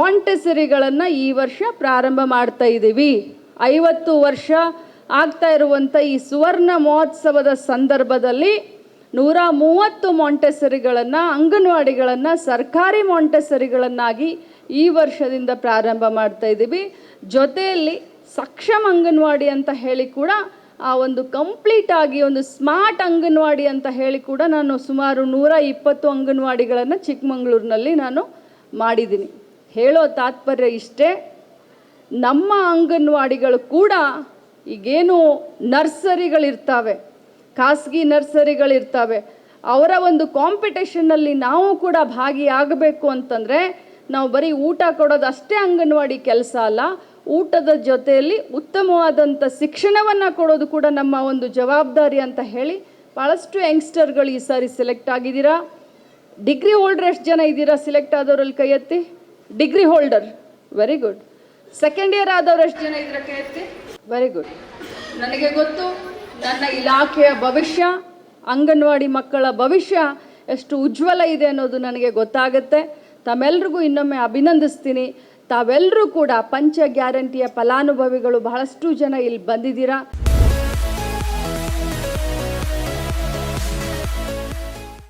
ಮಾಂಟೆಸರಿಗಳನ್ನು ಈ ವರ್ಷ ಪ್ರಾರಂಭ ಮಾಡ್ತಾ ಇದ್ದೀವಿ. ಐವತ್ತು ವರ್ಷ ಆಗ್ತಾ ಇರುವಂಥ ಈ ಸುವರ್ಣ ಮಹೋತ್ಸವದ ಸಂದರ್ಭದಲ್ಲಿ ನೂರ ಮೂವತ್ತು ಮಾಂಟೆಸರಿಗಳನ್ನು, ಅಂಗನವಾಡಿಗಳನ್ನು, ಸರ್ಕಾರಿ ಮೊಂಟೆಸರಿಗಳನ್ನಾಗಿ ಈ ವರ್ಷದಿಂದ ಪ್ರಾರಂಭ ಮಾಡ್ತಾ ಇದ್ದೀವಿ. ಜೊತೆಯಲ್ಲಿ ಸಕ್ಷಮ ಅಂಗನವಾಡಿ ಅಂತ ಹೇಳಿ ಕೂಡ ಆ ಒಂದು ಕಂಪ್ಲೀಟ್ ಆಗಿ ಒಂದು ಸ್ಮಾರ್ಟ್ ಅಂಗನವಾಡಿ ಅಂತ ಹೇಳಿ ಕೂಡ ನಾನು ಸುಮಾರು ನೂರ ಇಪ್ಪತ್ತು ಅಂಗನವಾಡಿಗಳನ್ನು ಚಿಕ್ಕಮಗಳೂರಿನಲ್ಲಿ ನಾನು ಮಾಡಿದ್ದೀನಿ. ಹೇಳೋ ತಾತ್ಪರ್ಯ ಇಷ್ಟೇ. ನಮ್ಮ ಅಂಗನವಾಡಿಗಳು ಕೂಡ ಈಗೇನು ನರ್ಸರಿಗಳಿರ್ತಾವೆ, ಖಾಸಗಿ ನರ್ಸರಿಗಳಿರ್ತಾವೆ, ಅವರ ಒಂದು ಕಾಂಪಿಟೇಷನ್ನಲ್ಲಿ ನಾವು ಕೂಡ ಭಾಗಿಯಾಗಬೇಕು ಅಂತಂದರೆ ನಾವು ಬರೀ ಊಟ ಕೊಡೋದು ಅಷ್ಟೇ ಅಂಗನವಾಡಿ ಕೆಲಸ ಅಲ್ಲ, ಊಟದ ಜೊತೆಯಲ್ಲಿ ಉತ್ತಮವಾದಂಥ ಶಿಕ್ಷಣವನ್ನು ಕೊಡೋದು ಕೂಡ ನಮ್ಮ ಒಂದು ಜವಾಬ್ದಾರಿ ಅಂತ ಹೇಳಿ ಭಾಳಷ್ಟು ಯಂಗ್ಸ್ಟರ್ಗಳು ಈ ಸಾರಿ ಸೆಲೆಕ್ಟ್ ಆಗಿದ್ದೀರಾ. ಡಿಗ್ರಿ ಹೋಲ್ಡ್ರ್ ಜನ ಇದ್ದೀರಾ, ಸೆಲೆಕ್ಟ್ ಆದವರಲ್ಲಿ ಕೈ ಎತ್ತಿ degree holder very good second year ಆದವ್ರು ಎಷ್ಟು ಜನ ಇದ್ರ ಕೇಳ್ತಿ? ವೆರಿ ಗುಡ್ ನನಗೆ ಗೊತ್ತು, ನನ್ನ ಇಲಾಖೆಯ ಭವಿಷ್ಯ, ಅಂಗನವಾಡಿ ಮಕ್ಕಳ ಭವಿಷ್ಯ ಎಷ್ಟು ಉಜ್ವಲ ಇದೆ ಅನ್ನೋದು ನನಗೆ ಗೊತ್ತಾಗುತ್ತೆ. ತಮ್ಮೆಲ್ರಿಗೂ ಇನ್ನೊಮ್ಮೆ ಅಭಿನಂದಿಸ್ತೀನಿ. ತಾವೆಲ್ಲರೂ ಕೂಡ ಪಂಚ ಗ್ಯಾರಂಟಿಯ ಫಲಾನುಭವಿಗಳು ಬಹಳಷ್ಟು ಜನ ಇಲ್ಲಿ ಬಂದಿದ್ದೀರಾ.